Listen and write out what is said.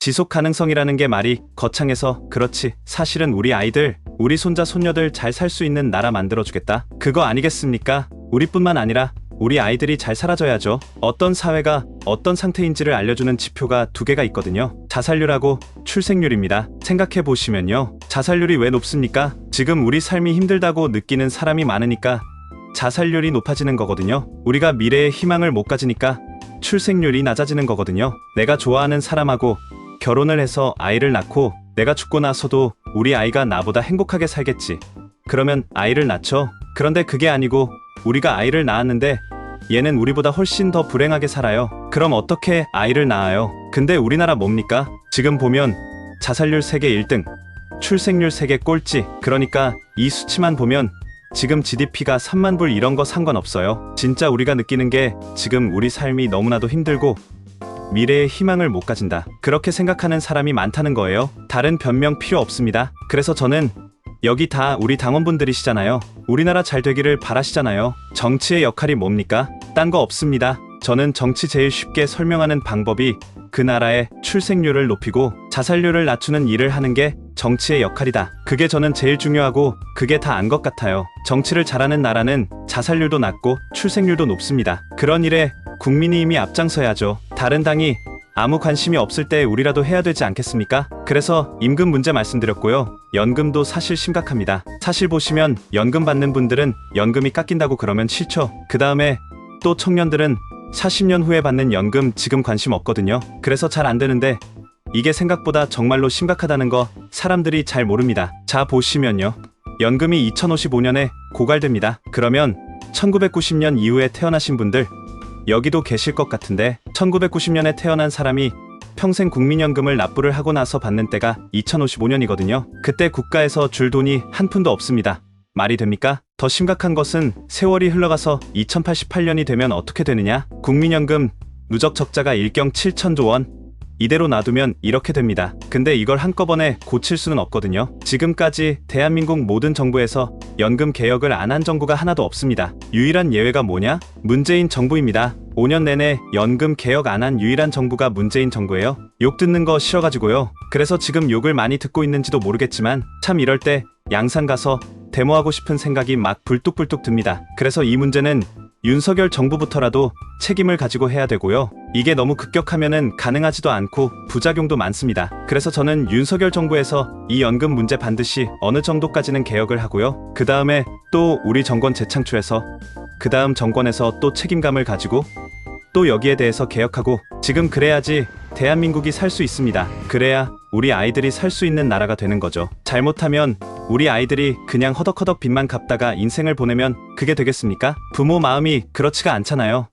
지속 가능성이라는 게 말이 거창해서 그렇지. 사실은 우리 아이들, 우리 손자, 손녀들 잘 살 수 있는 나라 만들어주겠다. 그거 아니겠습니까? 우리뿐만 아니라 우리 아이들이 잘 살아줘야죠. 어떤 사회가 어떤 상태인지를 알려주는 지표가 두 개가 있거든요. 자살률하고 출생률입니다. 생각해 보시면요. 자살률이 왜 높습니까? 지금 우리 삶이 힘들다고 느끼는 사람이 많으니까 자살률이 높아지는 거거든요. 우리가 미래에 희망을 못 가지니까 출생률이 낮아지는 거거든요. 내가 좋아하는 사람하고 결혼을 해서 아이를 낳고 내가 죽고 나서도 우리 아이가 나보다 행복하게 살겠지. 그러면 아이를 낳죠. 그런데 그게 아니고 우리가 아이를 낳았는데 얘는 우리보다 훨씬 더 불행하게 살아요. 그럼 어떻게 아이를 낳아요? 근데 우리나라 뭡니까? 지금 보면 자살률 세계 1등, 출생률 세계 꼴찌. 그러니까 이 수치만 보면 지금 GDP가 3만 불 이런 거 상관없어요. 진짜 우리가 느끼는 게 지금 우리 삶이 너무나도 힘들고 미래의 희망을 못 가진다. 그렇게 생각하는 사람이 많다는 거예요. 다른 변명 필요 없습니다. 그래서 저는 여기 다 우리 당원분들이시잖아요. 우리나라 잘 되기를 바라시잖아요. 정치의 역할이 뭡니까? 딴 거 없습니다. 저는 정치 제일 쉽게 설명하는 방법이 그 나라의 출생률을 높이고 자살률을 낮추는 일을 하는 게 정치의 역할이다. 그게 저는 제일 중요하고 그게 다 안 것 같아요. 정치를 잘하는 나라는 자살률도 낮고 출생률도 높습니다. 그런 일에 국민이 이미 앞장서야죠. 다른 당이 아무 관심이 없을 때 우리라도 해야 되지 않겠습니까? 그래서 임금 문제 말씀드렸고요. 연금도 사실 심각합니다. 사실 보시면 연금 받는 분들은 연금이 깎인다고 그러면 싫죠. 그 다음에 또 청년들은 40년 후에 받는 연금 지금 관심 없거든요. 그래서 잘 안 되는데 이게 생각보다 정말로 심각하다는 거 사람들이 잘 모릅니다. 자 보시면요. 연금이 2055년에 고갈됩니다. 그러면 1990년 이후에 태어나신 분들 여기도 계실 것 같은데 1990년에 태어난 사람이 평생 국민연금을 납부를 하고 나서 받는 때가 2055년이거든요. 그때 국가에서 줄 돈이 한 푼도 없습니다. 말이 됩니까? 더 심각한 것은 세월이 흘러가서 2088년이 되면 어떻게 되느냐? 국민연금 누적 적자가 일경 7천조 원. 이대로 놔두면 이렇게 됩니다. 근데 이걸 한꺼번에 고칠 수는 없거든요. 지금까지 대한민국 모든 정부에서 연금 개혁을 안 한 정부가 하나도 없습니다. 유일한 예외가 뭐냐? 문재인 정부입니다. 5년 내내 연금 개혁 안 한 유일한 정부가 문재인 정부예요. 욕 듣는 거 싫어가지고요. 그래서 지금 욕을 많이 듣고 있는지도 모르겠지만 참 이럴 때 양산 가서 데모하고 싶은 생각이 막 불뚝불뚝 듭니다. 그래서 이 문제는 윤석열 정부부터라도 책임을 가지고 해야 되고요. 이게 너무 급격하면은 가능하지도 않고 부작용도 많습니다. 그래서 저는 윤석열 정부에서 이 연금 문제 반드시 어느 정도까지는 개혁을 하고요. 그 다음에 또 우리 정권 재창출해서 그 다음 정권에서 또 책임감을 가지고 또 여기에 대해서 개혁하고 지금 그래야지 대한민국이 살 수 있습니다. 그래야 우리 아이들이 살 수 있는 나라가 되는 거죠. 잘못하면 우리 아이들이 그냥 허덕허덕 빚만 갚다가 인생을 보내면 그게 되겠습니까? 부모 마음이 그렇지가 않잖아요.